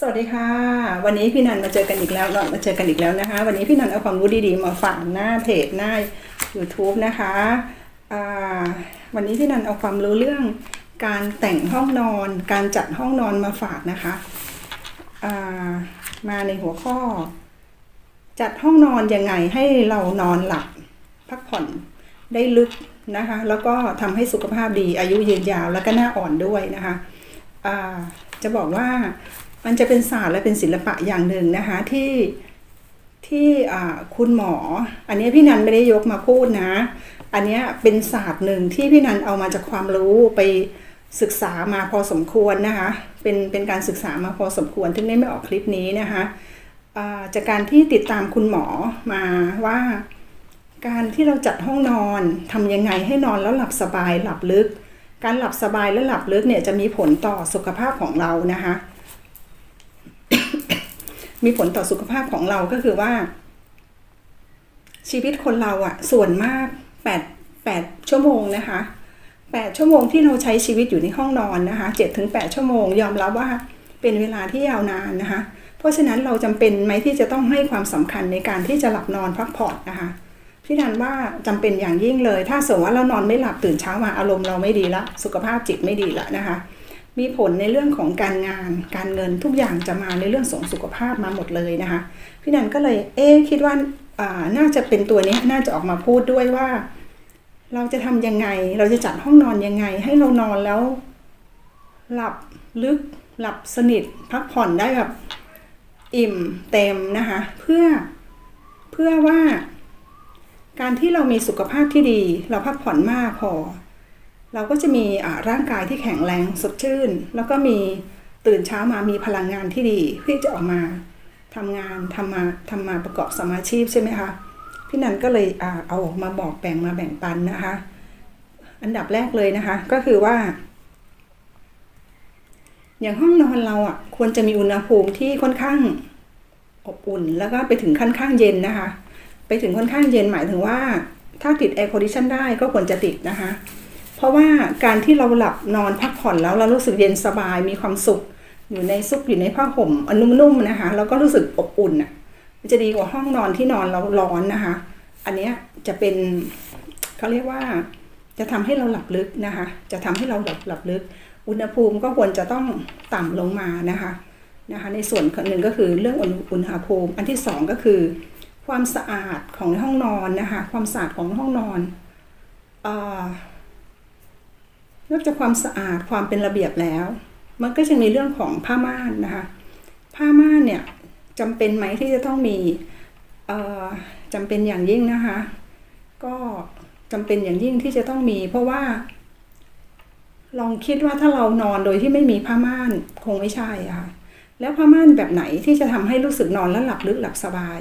สวัสดีค่ะ วันนี้พี่นันมาเจอกันอีกแล้วเนามาเจอกันอีกแล้วนะคะ วันนี้พี่นันเอาความรู้ดีๆมาฝากหน้าเพจหน้า YouTube นะคะวันนี้พี่นันเอาความรู้เรื่องการแต่งห้องนอน การจัดห้องนอนมาฝากนะคะามาในหัวข้อ จัดห้องนอนยังไงให้เรานอนหลับ พักผ่อนได้ลึกนะคะ แล้วก็ทำให้สุขภาพดีอายุยืนยาวแล้วก็หน้าอ่อนด้วยนะคะจะบอกว่า มันจะเป็นศาสตร์และเป็นศิลปะอย่างหนึ่งนะคะที่ที่คุณหมอ อันนี้พี่นันไม่ได้ยกมาพูดนะ อันนี้เป็นศาสตร์หนึ่งที่พี่นันเอามาจากความรู้ไปศึกษามาพอสมควรนะคะ เป็นเป็นการศึกษามาพอสมควรถึงได้ไม่ออกคลิปนี้นะคะจากการที่ติดตามคุณหมอมาว่า การที่เราจัดห้องนอนทำยังไงให้นอนแล้วหลับสบายหลับลึก การหลับสบายและหลับลึกเนี่ยจะมีผลต่อสุขภาพของเรานะคะ มีผลต่อสุขภาพของเราก็คือว่า ชีวิตคนเราอะส่วนมาก8 8ชั่วโมงนะคะ8ชั่วโมงที่เราใช้ชีวิตอยู่ในห้องนอนนะคะ7ถึง8ชั่วโมงยอมรับว่าเป็นเวลาที่ยาวนานนะคะ เพราะฉะนั้นเราจำเป็นไหมที่จะต้องให้ความสำคัญในการที่จะหลับนอนพักผ่อนนะคะพี่นันว่าจำเป็นอย่างยิ่งเลย ถ้าสมมติว่าเรานอนไม่หลับตื่นเช้ามาอารมณ์เราไม่ดีละสุขภาพจิตไม่ดีละนะคะ มีผลในเรื่องของการงาน การเงินทุกอย่างจะมาในเรื่องของสุขภาพมาหมดเลยนะคะ พี่นันก็เลยเอ๊คิดว่าอ่าน่าจะเป็นตัวนี้น่าจะออกมาพูดด้วยว่า เราจะทำยังไง เราจะจัดห้องนอนยังไง ให้เรานอนแล้ว หลับลึกหลับสนิทพักผ่อนได้แบบอิ่มเต็มนะคะ เพื่อเพื่อว่า การที่เรามีสุขภาพที่ดี เราพักผ่อนมากพอ เราก็จะมีร่างกายที่แข็งแรงสดชื่น แล้วก็มีตื่นเช้ามามีพลังงานที่ดีเพื่อจะออกมาทำงานทำมาทำมาประกอบสมาชีพใช่ไหมคะพี่นันก็เลยเอาออกมาบอกแบ่งมาแบ่งปันนะคะ อันดับแรกเลยนะคะ ก็คือว่า อย่างห้องนอนเราอะ ควรจะมีอุณหภูมิที่ค่อนข้างอบอุ่น แล้วก็ไปถึงค่อนข้างเย็นนะคะ ไปถึงค่อนข้างเย็นหมายถึงว่า ถ้าติดแอร์คอนดิชันได้ก็ควรจะติดนะคะ เพราะว่าการที่เราหลับนอนพักผ่อนแล้วเรารู้สึกเย็นสบายมีความสุข อยู่ในซุกอยู่ในผ้าห่มอันนุ่มๆนะคะแล้วก็รู้สึกอบอุ่นอะมันจะดีกว่าห้องนอนที่นอนเราร้อนนะคะ อันเนี้ยจะเป็นเขาเรียกว่าจะทำให้เราหลับลึกนะคะ จะทำให้เราหลับหลับลึก อุณหภูมิก็ควรจะต้องต่ำลงมานะคะนะคะ ในส่วนหนึ่งก็คือเรื่องอุณหภูมิ อันที่สองก็คือ ความสะอาดของห้องนอนนะคะ ความสะอาดของห้องนอนอ่อ นอกจากความสะอาดความเป็นระเบียบแล้ว มันก็จะมีเรื่องของผ้าม่านนะคะ ผ้าม่านเนี่ยจำเป็นไหมที่จะต้องมีเอ่อจำเป็นอย่างยิ่งนะคะ ก็จำเป็นอย่างยิ่งที่จะต้องมี เพราะว่า ลองคิดว่าถ้าเรานอนโดยที่ไม่มีผ้าม่านคงไม่ใช่ค่ะ แล้วผ้าม่านแบบไหนที่จะทำให้รู้สึกนอนแล้วหลับลึกหลับสบาย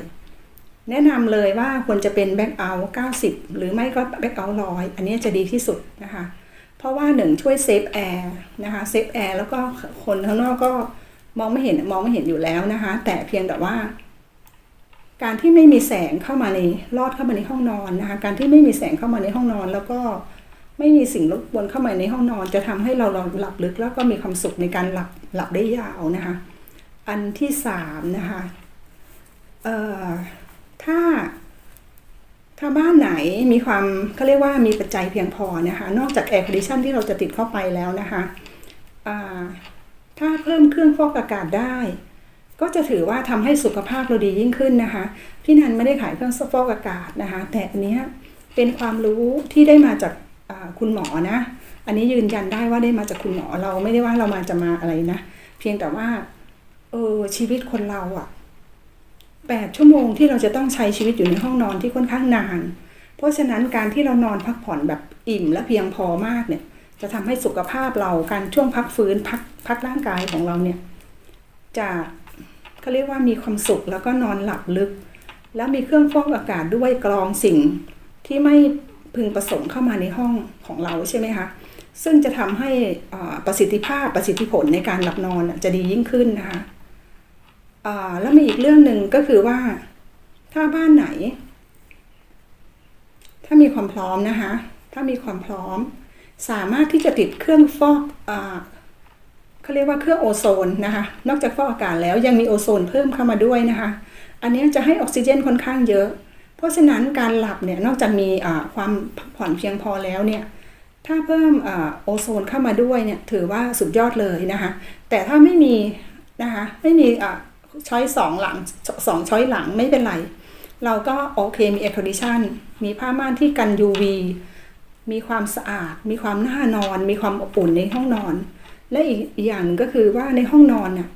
แนะนำเลยว่าควรจะเป็นแบ็กเอาท์90หรือไม่ก็แบ็กเอาท์ร้อยอันนี้จะดีที่สุดนะคะ เพราะว่าหนึ่งช่วยเซฟแอร์นะคะเซฟแอร์แล้วก็คนข้างนอกก็มองไม่เห็นมองไม่เห็นอยู่แล้วนะคะ แต่เพียงแต่ว่า การที่ไม่มีแสงเข้ามาในลอดเข้ามาในห้องนอนนะคะ การที่ไม่มีแสงเข้ามาในห้องนอน แล้วก็ไม่มีสิ่งรบกวนเข้ามาในห้องนอน จะทำให้เราหลับลึกแล้วก็มีความสุขในการหลับหลับได้ยาวนะคะ อันที่สามนะคะเอ่อถ้า ถ้าบ้านไหนมีความเขาเรียกว่ามีปัจจัยเพียงพอนะคะ นอกจากแอร์คอนดิชันที่เราจะติดเข้าไปแล้วนะคะถ้าเพิ่มเครื่องฟอกอากาศได้ ก็จะถือว่าทำให้สุขภาพเราดียิ่งขึ้นนะคะ พี่นันไม่ได้ขายเครื่องฟอกอากาศนะคะ แต่อันนี้เป็นความรู้ที่ได้มาจากคุณหมอนะ อันนี้ยืนยันได้ว่าได้มาจากคุณหมอเราไม่ได้ว่าเรามาจะมาอะไรนะ เพียงแต่ว่าเออชีวิตคนเราอะ่ะ 8 ชั่วโมงที่เราจะต้องใช้ชีวิตอยู่ในห้องนอนที่ค่อนข้างนาน เพราะฉะนั้นการที่เรานอนพักผ่อนแบบอิ่มและเพียงพอมากเนี่ย จะทำให้สุขภาพเราการช่วงพักฟื้นพักพักร่างกายของเราเนี่ยจะเขาเรียกว่ามีความสุขแล้วก็นอนหลับลึก แล้วมีเครื่องฟอกอากาศด้วยกรองสิ่งที่ไม่พึงประสงค์เข้ามาในห้องของเราใช่ไหมคะซึ่งจะทำให้ประสิทธิภาพประสิทธิผลในการหลับนอนจะดียิ่งขึ้นนะคะ แล้วมีอีกเรื่องหนึ่งก็คือว่า ถ้าบ้านไหน ถ้ามีความพร้อมนะคะ ถ้ามีความพร้อม สามารถที่จะติดเครื่องฟอกอเขาเรียกว่าเครื่องโอโซนนะคะ นอกจากฟอกอากาศแล้วยังมีโอโซนเพิ่มเข้ามาด้วยนะคะ อันนี้จะให้ออกซิเจนค่อนข้างเยอะ เพราะฉะนั้นการหลับเนี่ยนอกจากมีความผ่อนเพียงพอแล้วเนี่ยถ้าเพิ่มอโอโซนเข้ามาด้วยเนี่ยถือว่าสุดยอดเลยนะคะ แต่ถ้าไม่มีนะคะไม่มี ช้อยสองหลังสองช้อยหลังไม่เป็นไร เราก็โอเคมี air condition มีผ้าม่านที่กัน UV มีความสะอาด มีความน่านอน มีความอบอุ่นในห้องนอน และอีกอย่างก็คือว่าในห้องนอนเนี่ย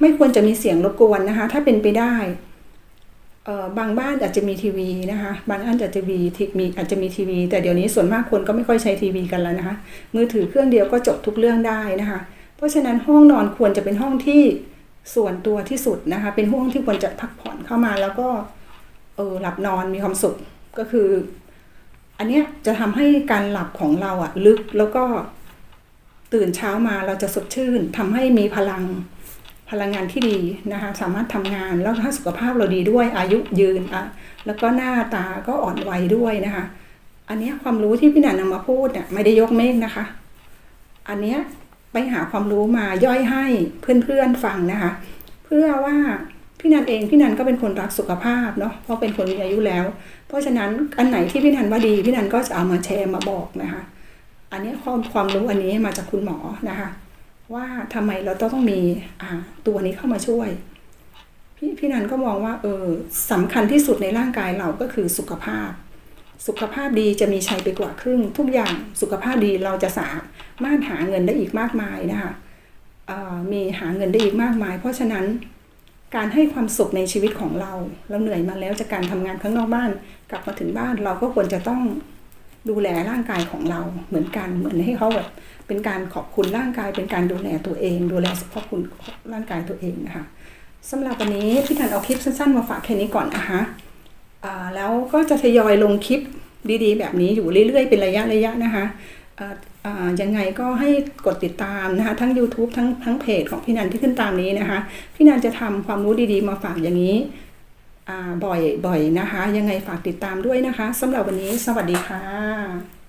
ไม่ควรจะมีเสียงรบกวนนะคะ ถ้าเป็นไปได้บางบ้านอาจจะมีทีวีนะคะ บางบ้านอาจจะมีมีอาจจะมีทีวี แต่เดี๋ยวนี้ส่วนมากคนก็ไม่ค่อยใช้ทีวีกันแล้วนะคะ มือถือเครื่องเดียวก็จบทุกเรื่องได้นะคะ ราะฉะนั้นห้องนอนควรจะเป็นห้องที่ส่วนตัวที่สุดนะคะ เป็นห้องที่ควรจะพักผ่อนเข้ามาแล้วก็เออหลับนอนมีความสุขก็คือ อันเนี้ยจะทำให้การหลับของเราอะลึกแล้วก็ตื่นเช้ามาเราจะสดชื่นทำให้มีพลังพลังงานที่ดีนะคะ สามารถทำงานแล้วถ้าสุขภาพเราดีด้วยอายุยืนอะแล้วก็หน้าตาก็อ่อนวัยด้วยนะคะ อันนี้ความรู้ที่พี่หนันนำมาพูดเนี่ยไม่ได้ยกเมฆนะคะ อันเนี้ย ไปหาความรู้มาย่อยให้เพื่อนๆฟังนะคะ เพื่อว่าพี่นันเองพี่นันก็เป็นคนรักสุขภาพเนาะเพราะเป็นคนมีอายุแล้ว เพราะฉะนั้นอันไหนที่พี่นันว่าดีพี่นันก็จะเอามาแชร์มาบอกนะคะ อันนี้ความความรู้อันนี้มาจากคุณหมอนะคะ ว่าทำไมเราต้องมีอ่าตัวนี้เข้ามาช่วย พี่พี่นันก็มองว่าเออสำคัญที่สุดในร่างกายเราก็คือสุขภาพ สุขภาพดีจะมีชัยไปกว่าครึ่ง ทุกอย่างสุขภาพดีเราจะสามารถหาเงินได้อีกมากมายนะคะมีหาเงินได้อีกมากมาย เพราะฉะนั้นการให้ความสุขในชีวิตของเรา เราเหนื่อยมาแล้วจากการทำงานข้างนอกบ้าน กลับมาถึงบ้านเราก็ควรจะต้องดูแลร่างกายของเราเหมือนกันเหมือนให้เขาแบบเป็นการขอบคุณร่างกาย เป็นการดูแลตัวเอง ดูแลสุขภาพคุณร่างกายตัวเองนะคะสำหรับวันนี้พี่ธันเอาคลิปสั้นๆมาฝากแค่นี้ก่อนนะคะ แล้วก็จะทยอยลงคลิปดีๆ แบบนี้อยู่เรื่อยๆ เป็นระยะระยะนะคะยังไงก็ให้กดติดตามนะคะทั้ง YouTube ทั้งทั้งเพจของพี่นันที่ขึ้นตามนี้นะคะ พี่นันจะทำความรู้ดีๆ มาฝากอย่างนี้บ่อยๆนะคะ ยังไงฝากติดตามด้วยนะคะสำหรับวันนี้สวัสดีค่ะ